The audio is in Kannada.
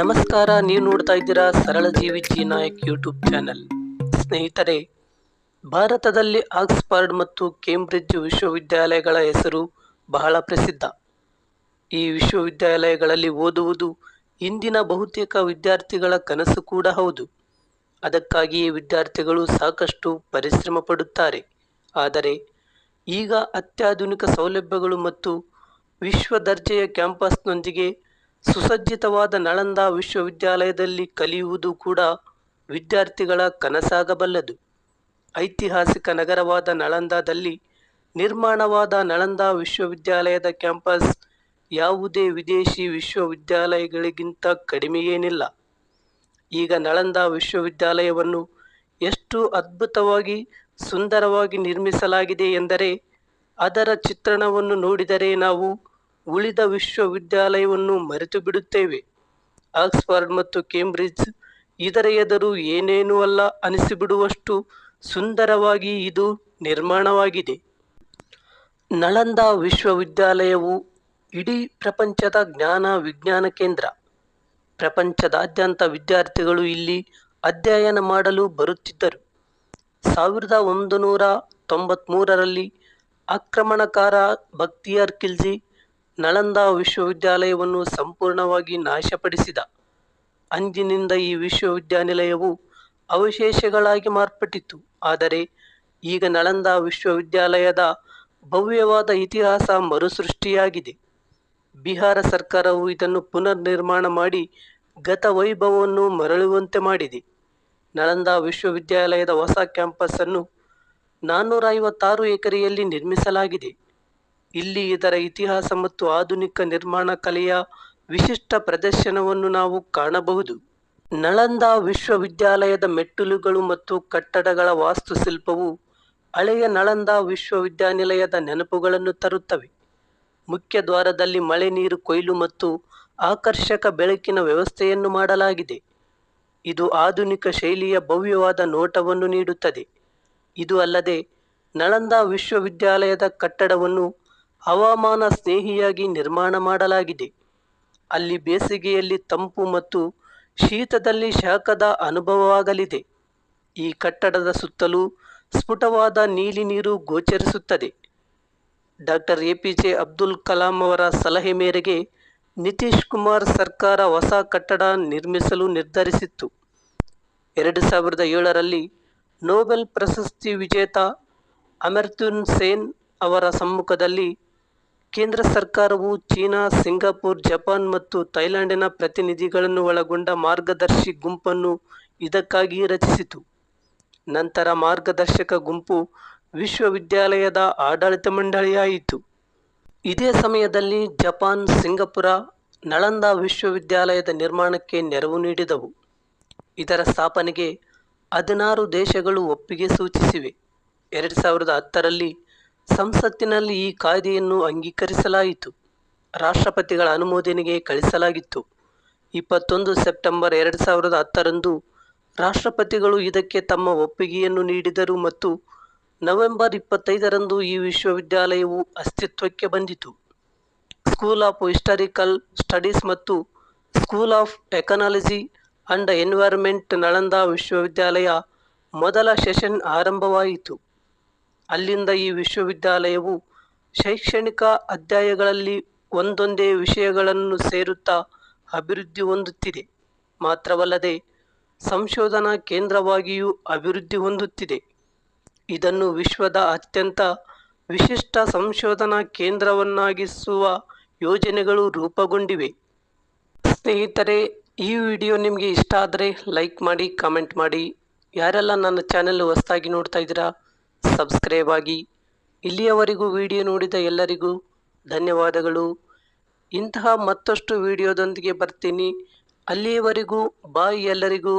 ನಮಸ್ಕಾರ, ನೀವು ನೋಡ್ತಾ ಇದ್ದೀರಾ ಸರಳ ಜೀವಿ ಜಿ ನಾಯಕ್ ಯೂಟ್ಯೂಬ್ ಚಾನೆಲ್ ಸ್ನೇಹಿತರೆ, ಭಾರತದಲ್ಲಿ ಆಕ್ಸ್ಫರ್ಡ್ ಮತ್ತು ಕೇಂಬ್ರಿಡ್ಜ್ ವಿಶ್ವವಿದ್ಯಾಲಯಗಳ ಹೆಸರು ಬಹಳ ಪ್ರಸಿದ್ಧ. ಈ ವಿಶ್ವವಿದ್ಯಾಲಯಗಳಲ್ಲಿ ಓದುವುದು ಇಂದಿನ ಬಹುತೇಕ ವಿದ್ಯಾರ್ಥಿಗಳ ಕನಸು ಕೂಡ ಹೌದು. ಅದಕ್ಕಾಗಿಯೇ ವಿದ್ಯಾರ್ಥಿಗಳು ಸಾಕಷ್ಟು ಪರಿಶ್ರಮ ಪಡುತ್ತಾರೆ. ಆದರೆ, ಈಗ ಅತ್ಯಾಧುನಿಕ ಸೌಲಭ್ಯಗಳು ಮತ್ತು ವಿಶ್ವ ದರ್ಜೆಯ ಕ್ಯಾಂಪಸ್ನೊಂದಿಗೆ ಸುಸಜ್ಜಿತವಾದ ನಳಂದ ವಿಶ್ವವಿದ್ಯಾಲಯದಲ್ಲಿ ಕಲಿಯುವುದು ಕೂಡ ವಿದ್ಯಾರ್ಥಿಗಳ ಕನಸಾಗಬಲ್ಲದು. ಐತಿಹಾಸಿಕ ನಗರವಾದ ನಳಂದಾದಲ್ಲಿ ನಿರ್ಮಾಣವಾದ ನಳಂದ ವಿಶ್ವವಿದ್ಯಾಲಯದ ಕ್ಯಾಂಪಸ್ ಯಾವುದೇ ವಿದೇಶಿ ವಿಶ್ವವಿದ್ಯಾಲಯಗಳಿಗಿಂತ ಕಡಿಮೆಯೇನಿಲ್ಲ. ಈಗ ನಳಂದ ವಿಶ್ವವಿದ್ಯಾಲಯವನ್ನು ಎಷ್ಟು ಅದ್ಭುತವಾಗಿ, ಸುಂದರವಾಗಿ ನಿರ್ಮಿಸಲಾಗಿದೆ ಎಂದರೆ ಅದರ ಚಿತ್ರಣವನ್ನು ನೋಡಿದರೆ ನಾವು ಉಳಿದ ವಿಶ್ವವಿದ್ಯಾಲಯವನ್ನು ಮರೆತು ಬಿಡುತ್ತೇವೆ ಆಕ್ಸ್ಫರ್ಡ್ ಮತ್ತು ಕೇಂಬ್ರಿಡ್ಜ್ ಇದರ ಎದುರು ಏನೇನೂ ಅಲ್ಲ ಅನಿಸಿಬಿಡುವಷ್ಟು ಸುಂದರವಾಗಿ ಇದು ನಿರ್ಮಾಣವಾಗಿದೆ. ನಳಂದ ವಿಶ್ವವಿದ್ಯಾಲಯವು ಇಡೀ ಪ್ರಪಂಚದ ಜ್ಞಾನ ವಿಜ್ಞಾನ ಕೇಂದ್ರ. ಪ್ರಪಂಚದಾದ್ಯಂತ ವಿದ್ಯಾರ್ಥಿಗಳು ಇಲ್ಲಿ ಅಧ್ಯಯನ ಮಾಡಲು ಬರುತ್ತಿದ್ದರು. ಸಾವಿರದ ಒಂದು ನೂರ ತೊಂಬತ್ತ್ಮೂರರಲ್ಲಿ ಆಕ್ರಮಣಕಾರ ಭಕ್ತಿಯಾರ್ ಖಿಲ್ಜಿ ನಳಂದ ವಿಶ್ವವಿದ್ಯಾಲಯವನ್ನು ಸಂಪೂರ್ಣವಾಗಿ ನಾಶಪಡಿಸಿದ. ಅಂದಿನಿಂದ ಈ ವಿಶ್ವವಿದ್ಯಾನಿಲಯವು ಅವಶೇಷಗಳಾಗಿ ಮಾರ್ಪಟ್ಟಿತು ಆದರೆ ಈಗ ನಳಂದ ವಿಶ್ವವಿದ್ಯಾಲಯದ ಭವ್ಯವಾದ ಇತಿಹಾಸ ಮರುಸೃಷ್ಟಿಯಾಗಿದೆ. ಬಿಹಾರ ಸರ್ಕಾರವು ಇದನ್ನು ಪುನರ್ ನಿರ್ಮಾಣ ಮಾಡಿ ಗತ ವೈಭವವನ್ನು ಮರಳುವಂತೆ ಮಾಡಿದೆ. ನಳಂದ ವಿಶ್ವವಿದ್ಯಾಲಯದ ಹೊಸ ಕ್ಯಾಂಪಸ್ ಅನ್ನು ನಾನ್ನೂರ ಐವತ್ತಾರು ಎಕರೆಯಲ್ಲಿ ನಿರ್ಮಿಸಲಾಗಿದೆ. ಇಲ್ಲಿ ಇದರ ಇತಿಹಾಸ ಮತ್ತು ಆಧುನಿಕ ನಿರ್ಮಾಣ ಕಲೆಯ ವಿಶಿಷ್ಟ ಪ್ರದರ್ಶನವನ್ನು ನಾವು ಕಾಣಬಹುದು. ನಳಂದ ವಿಶ್ವವಿದ್ಯಾಲಯದ ಮೆಟ್ಟಿಲುಗಳು ಮತ್ತು ಕಟ್ಟಡಗಳ ವಾಸ್ತುಶಿಲ್ಪವು ಹಳೆಯ ನಳಂದ ವಿಶ್ವವಿದ್ಯಾನಿಲಯದ ನೆನಪುಗಳನ್ನು ತರುತ್ತವೆ. ಮುಖ್ಯ ದ್ವಾರದಲ್ಲಿ ಮಳೆ ನೀರು, ಕೊಯ್ಲು ಮತ್ತು ಆಕರ್ಷಕ ಬೆಳಕಿನ ವ್ಯವಸ್ಥೆಯನ್ನು ಮಾಡಲಾಗಿದೆ. ಇದು ಆಧುನಿಕ ಶೈಲಿಯ ಭವ್ಯವಾದ ನೋಟವನ್ನು ನೀಡುತ್ತದೆ. ಇದು ಅಲ್ಲದೆ ನಳಂದ ವಿಶ್ವವಿದ್ಯಾಲಯದ ಕಟ್ಟಡವನ್ನು ಹವಾಮಾನ ಸ್ನೇಹಿಯಾಗಿ ನಿರ್ಮಾಣ ಮಾಡಲಾಗಿದೆ. ಅಲ್ಲಿ ಬೇಸಿಗೆಯಲ್ಲಿ ತಂಪು ಮತ್ತು ಶೀತದಲ್ಲಿ ಶಾಖದ ಅನುಭವವಾಗಲಿದೆ. ಈ ಕಟ್ಟಡದ ಸುತ್ತಲೂ ಸ್ಫುಟವಾದ ನೀಲಿ ನೀರು ಗೋಚರಿಸುತ್ತದೆ. Doctor A P J Abdul Kalam ಅವರ ಸಲಹೆ ಮೇರೆಗೆ ನಿತೀಶ್ ಕುಮಾರ್ ಸರ್ಕಾರ ಹೊಸ ಕಟ್ಟಡ ನಿರ್ಮಿಸಲು ನಿರ್ಧರಿಸಿತ್ತು. ಎರಡು ಸಾವಿರದ ಏಳರಲ್ಲಿ ನೊಬೆಲ್ ಪ್ರಶಸ್ತಿ ವಿಜೇತ ಅಮರ್ತುನ್ ಸೇನ್ ಅವರ ಸಮ್ಮುಖದಲ್ಲಿ ಕೇಂದ್ರ ಸರ್ಕಾರವು ಚೀನಾ, ಸಿಂಗಾಪುರ್, ಜಪಾನ್ ಮತ್ತು ಥೈಲ್ಯಾಂಡಿನ ಪ್ರತಿನಿಧಿಗಳನ್ನು ಒಳಗೊಂಡ ಮಾರ್ಗದರ್ಶಿ ಗುಂಪನ್ನು ಇದಕ್ಕಾಗಿ ರಚಿಸಿತು. ನಂತರ ಮಾರ್ಗದರ್ಶಕ ಗುಂಪು ವಿಶ್ವವಿದ್ಯಾಲಯದ ಆಡಳಿತ ಮಂಡಳಿಯಾಯಿತು. ಇದೇ ಸಮಯದಲ್ಲಿ ಜಪಾನ್, ಸಿಂಗಪುರ, ನಳಂದ ವಿಶ್ವವಿದ್ಯಾಲಯದ ನಿರ್ಮಾಣಕ್ಕೆ ನೆರವು ನೀಡಿದವು. ಇದರ ಸ್ಥಾಪನೆಗೆ ಹದಿನಾರು ದೇಶಗಳು ಒಪ್ಪಿಗೆ ಸೂಚಿಸಿವೆ. ಎರಡು ಸಾವಿರದ ಹತ್ತರಲ್ಲಿ ಸಂಸತ್ತಿನಲ್ಲಿ ಈ ಕಾಯ್ದೆಯನ್ನು ಅಂಗೀಕರಿಸಲಾಯಿತು. ರಾಷ್ಟ್ರಪತಿಗಳ ಅನುಮೋದನೆಗೆ ಕಳಿಸಲಾಗಿತ್ತು. ಇಪ್ಪತ್ತೊಂದು ಸೆಪ್ಟೆಂಬರ್ ಎರಡು ಸಾವಿರದ ಹತ್ತರಂದು ರಾಷ್ಟ್ರಪತಿಗಳು ಇದಕ್ಕೆ ತಮ್ಮ ಒಪ್ಪಿಗೆಯನ್ನು ನೀಡಿದರು ಮತ್ತು ನವೆಂಬರ್ ಇಪ್ಪತ್ತೈದರಂದು ಈ ವಿಶ್ವವಿದ್ಯಾಲಯವು ಅಸ್ತಿತ್ವಕ್ಕೆ ಬಂದಿತು. ಸ್ಕೂಲ್ ಆಫ್ ಹಿಸ್ಟಾರಿಕಲ್ ಸ್ಟಡೀಸ್ ಮತ್ತು school of ecology and environment Nalanda ವಿಶ್ವವಿದ್ಯಾಲಯ ಮೊದಲ ಸೆಷನ್ ಆರಂಭವಾಯಿತು. ಅಲ್ಲಿಂದ ಈ ವಿಶ್ವವಿದ್ಯಾಲಯವು ಶೈಕ್ಷಣಿಕ ಅಧ್ಯಾಯಗಳಲ್ಲಿ ಒಂದೊಂದೇ ವಿಷಯಗಳನ್ನು ಸೇರುತ್ತಾ ಅಭಿವೃದ್ಧಿ ಹೊಂದುತ್ತಿದೆ. ಮಾತ್ರವಲ್ಲದೆ ಸಂಶೋಧನಾ ಕೇಂದ್ರವಾಗಿಯೂ ಅಭಿವೃದ್ಧಿ ಹೊಂದುತ್ತಿದೆ. ಇದನ್ನು ವಿಶ್ವದ ಅತ್ಯಂತ ವಿಶಿಷ್ಟ ಸಂಶೋಧನಾ ಕೇಂದ್ರವನ್ನಾಗಿಸುವ ಯೋಜನೆಗಳು ರೂಪುಗೊಂಡಿವೆ. ಸ್ನೇಹಿತರೆ, ಈ ವಿಡಿಯೋ ನಿಮಗೆ ಇಷ್ಟ ಆದರೆ ಲೈಕ್ ಮಾಡಿ, ಕಾಮೆಂಟ್ ಮಾಡಿ. ಯಾರೆಲ್ಲ ನನ್ನ ಚಾನೆಲ್ ಹೊಸದಾಗಿ ನೋಡ್ತಾ ಇದ್ದೀರಾ ಸಬ್ಸ್ಕ್ರೈಬ್ ಆಗಿ ಇಲ್ಲಿಯವರೆಗೂ ವಿಡಿಯೋ ನೋಡಿದ ಎಲ್ಲರಿಗೂ ಧನ್ಯವಾದಗಳು. ಇಂತಹ ಮತ್ತಷ್ಟು ವಿಡಿಯೋದೊಂದಿಗೆ ಬರ್ತೀನಿ. ಅಲ್ಲಿಯವರೆಗೂ ಬಾಯ್ ಎಲ್ಲರಿಗೂ.